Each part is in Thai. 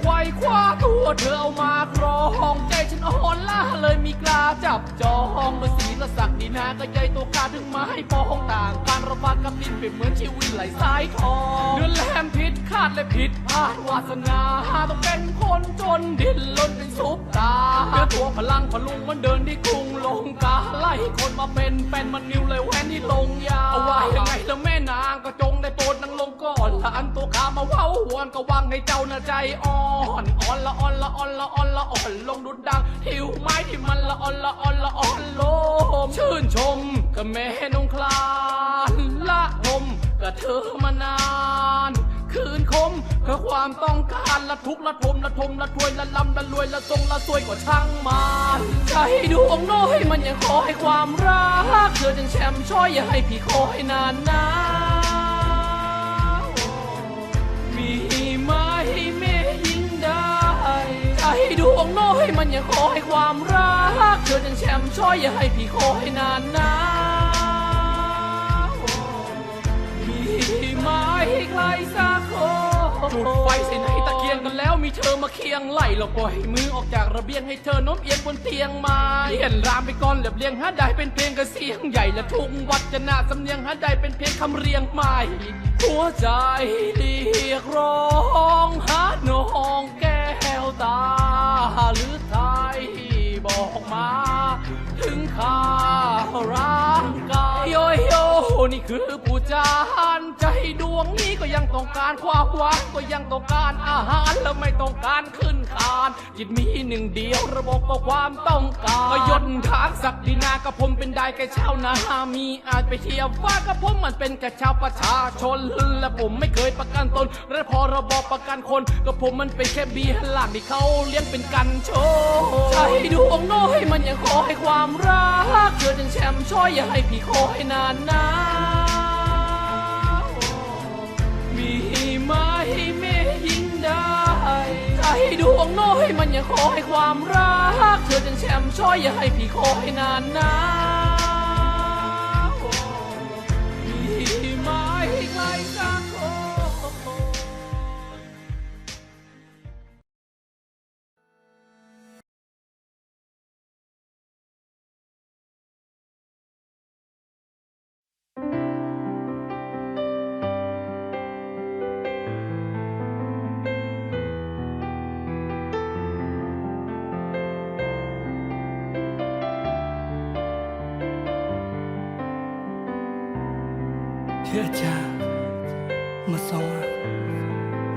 ไขว้คว้าตัวเธอเอามาครองใจฉันอ่อนล้าเลยมีกล้าจับจองเมื่อสีละสักดีนาก็ใจตัวกาถึงมาให้ปองต่างการระบาดกับดินเปรียบเหมือนชีวิตไหลสายทองเดือนแหลมผิดคาดและผิดพลาดวาสนาต้องเป็นคนจนดินล้นเป็นซุปตาเดือตัวพลังพลุงมันเดินที่กรุงลงกาไล่คนมาเป็นเป็นมันนิวเลยแวนที่ลงยาเอาไว้ยังไงแล้วแม่นางก็จงได้โปรดนางลงก่อนหลานตัวขามาเว้าหวนก็วางให้เจ้าน้าใจอ่อนอ่อนละอ่อนละอ่อนละอ่อนละอ่อนลงดุดดังทิวไม้ที่มันละอ่อนละอ่อนละอ่อนลมชื่นชมกับแม่นงคลานละลมกับเธอมานานคืนคมเพื่อความต้องการละทุกละทมละทมละทวยละลำละรวยละทรงละซวยกว่าช่างมันใจดวงน้อยมันยังขอให้ความรักเธอจังแชมป์ช่อยอย่าให้พี่ขอให้นานนะมีไหมแม่ ดวงน้อยมันยังขอให้ความรัก เธอจังแชมช่อยอย่าให้พี่ขอให้นานนะมีไหม้ใครสักคนจุดไฟใส่ในตะเกียงกันแล้วมีเธอมาเคียงไหลเราปล่อยมือออกจากระเบียงให้เธอโน้มเอียงบนเตียงไม้เลียนรามไปก่อนเหลียบเลียงหาได้เป็นเพลงกระเสียงใหญ่และทุกวัดจะนาสำเนียงหาได้เป็นเพลงคำเรียงใหม่หัวใจเรียกร้องหาน้องแก ตาหรือไทยบอกมา ถึงข้าร่างกายโยโยนี่คือผู้จานใจดวงนี้ก็ยังต้องการความหวังก็ยังต้องการอาหารและไม่ต้องการขึ้นคานจิตมีหนึ่งเดียวระบบก็ความต้องการก็ยนต์ทางศักดินากับผมเป็นได้แค่ชาวนามีอาจไปเทียบว่ากับผมมันเป็นแค่ชาวประชาชนและผมไม่เคยประกันตนและพอระบอบประกันคนก็ผมมันเป็นแค่เบียร์หลังที่เขาเลี้ยงเป็นกันโชว์ใจดวงน้อยมันยังขอให้ความรักเธอจังแชมป์ช่อยอย่าให้พี่ขอให้นานนามีไหมแม่ยิ่งได้ ใจดวงน้อยมันอยากขอให้ความรัก เธอจึงแชมช้อยอย่าให้พี่ขอให้นานนะ ဖျက်ချမဆောင်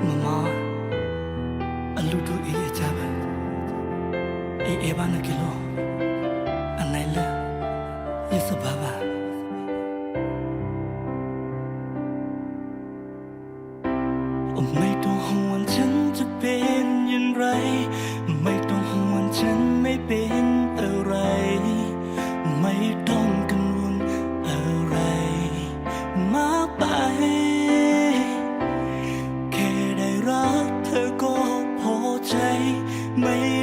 မမအလူတူအေးချပါအေးအေးပါနကီလော ไ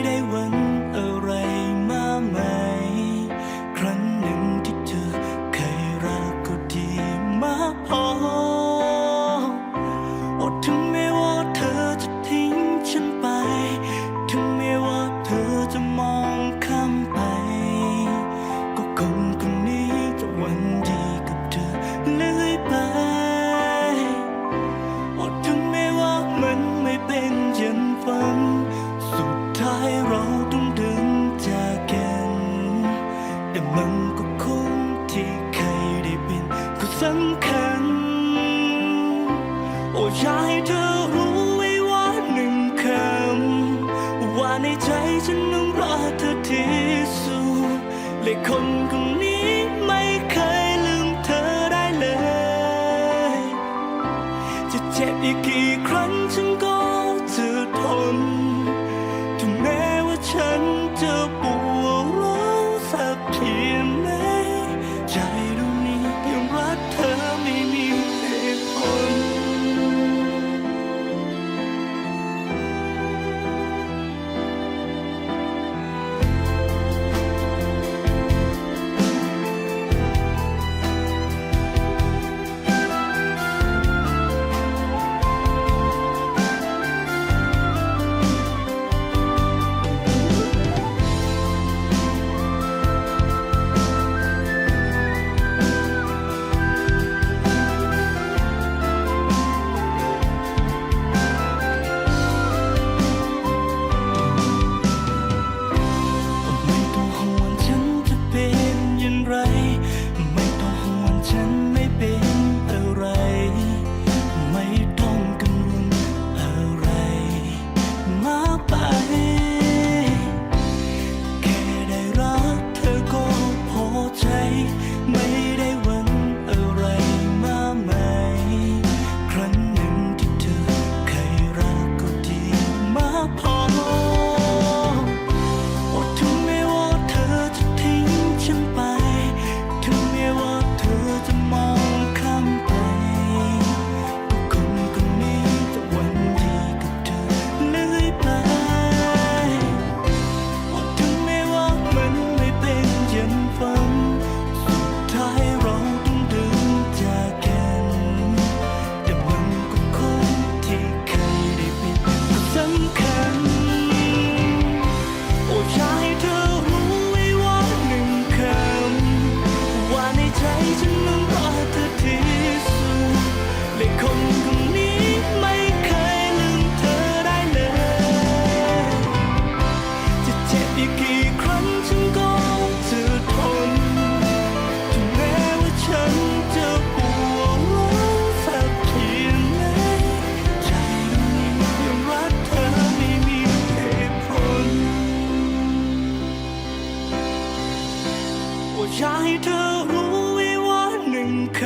ำคัญ โอ้อยากให้เธอรู้ไว้ว่าหนึ่งคำ ว่าในใจฉันนั้นรักเธอที่สุดและคนคนนี้ไม่เคยลืมเธอได้เลย จะเจ็บอีกกี่ครั้งฉันก็จะทนถึงแม้ว่าฉันจะปวด่าอยากให้เธอรู้ไว้ว่าหนึ่งค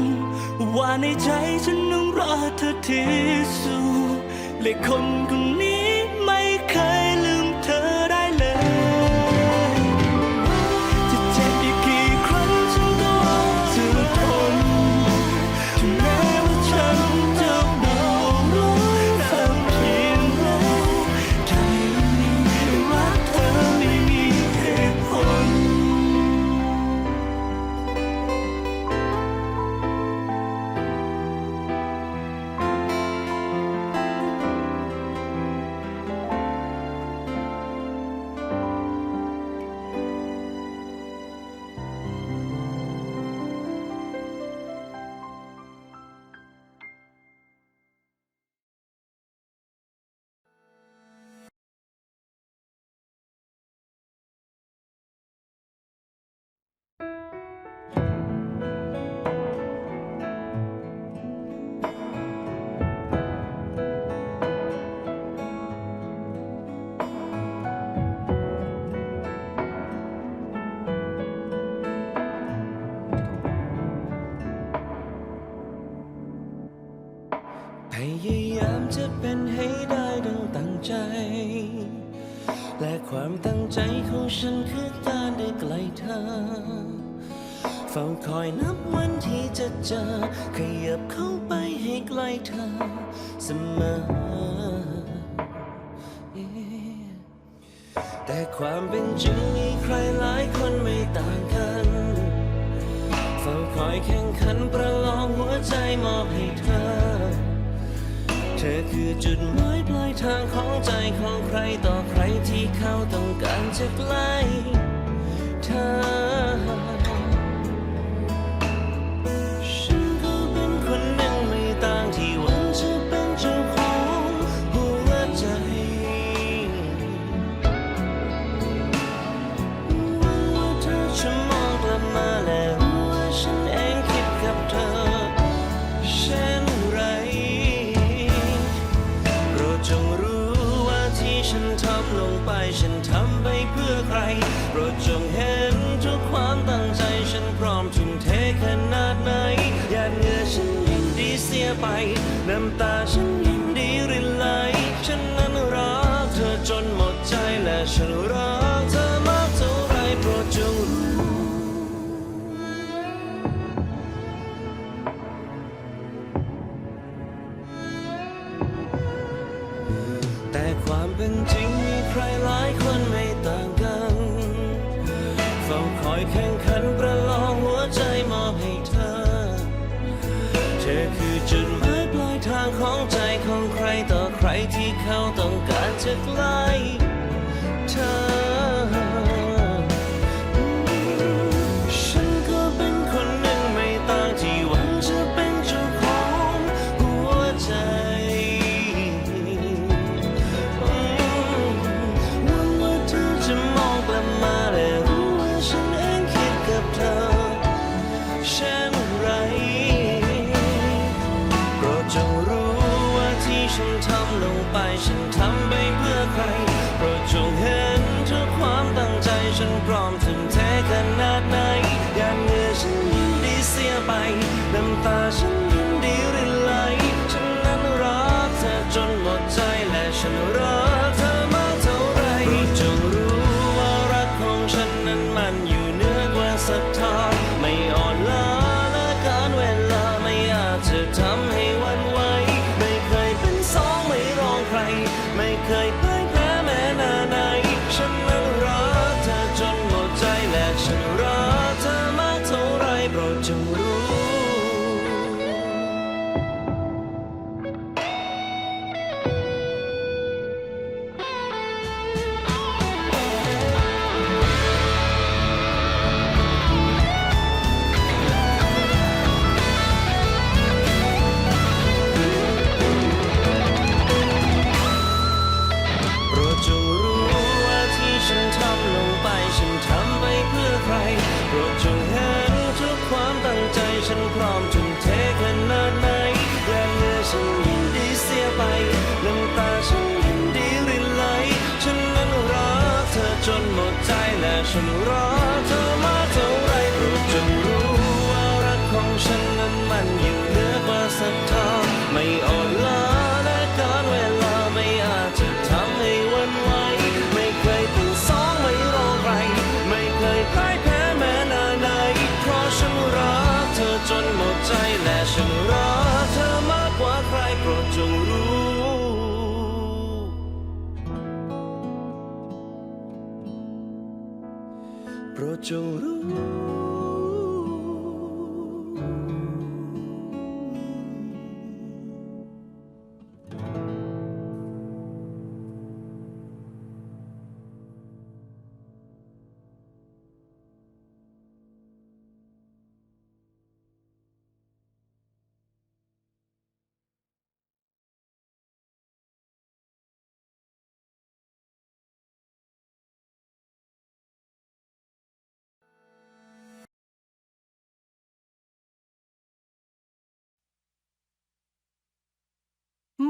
ำว่าในใจฉันนั้นรักเธอที่สุดและคนคนนี้ เฝ้าคอยนับวันที่จะเจอ ขยับเข้าไปให้ใกล้เธอเสมอ แต่ความเป็นจริงมีใครหลายคนไม่ต่างกันเฝ้าคอยแข่งขันประลองหัวใจมอบให้เธอ เธอคือจุดหมายปลายทางของใจของใครต่อใครที่เขาต้องการจะใกล้เธอ โปรดจงเห็นทุกความตั้งใจฉันพร้อมทุ่มเทขนาดไหนอย่าเงื่อฉันยินดีเสียไป โ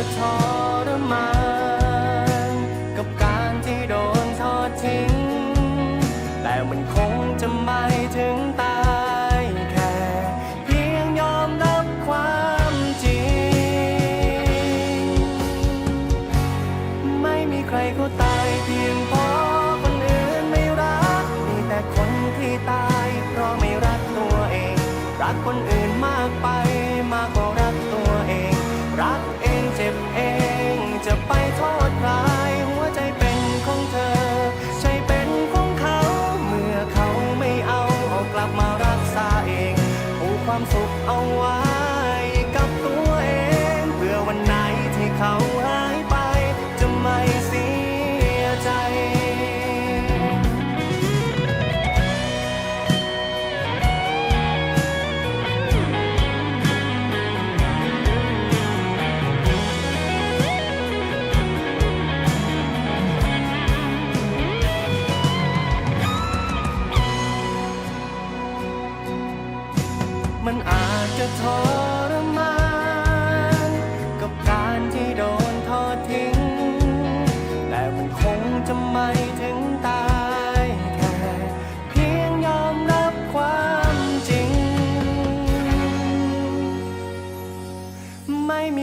อา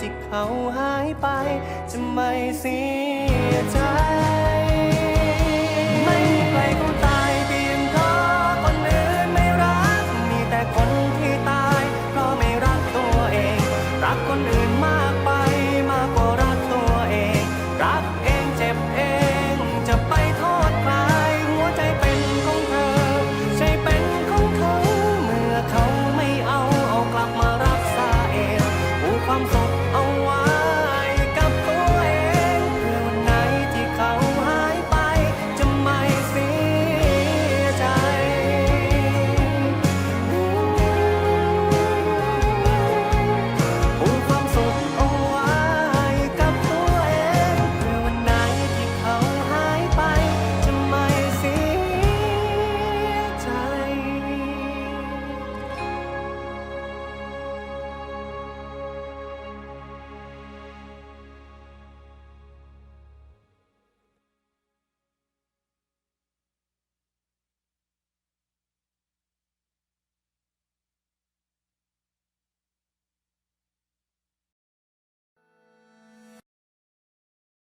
ที่เขาหายไป จะไม่เสียใจ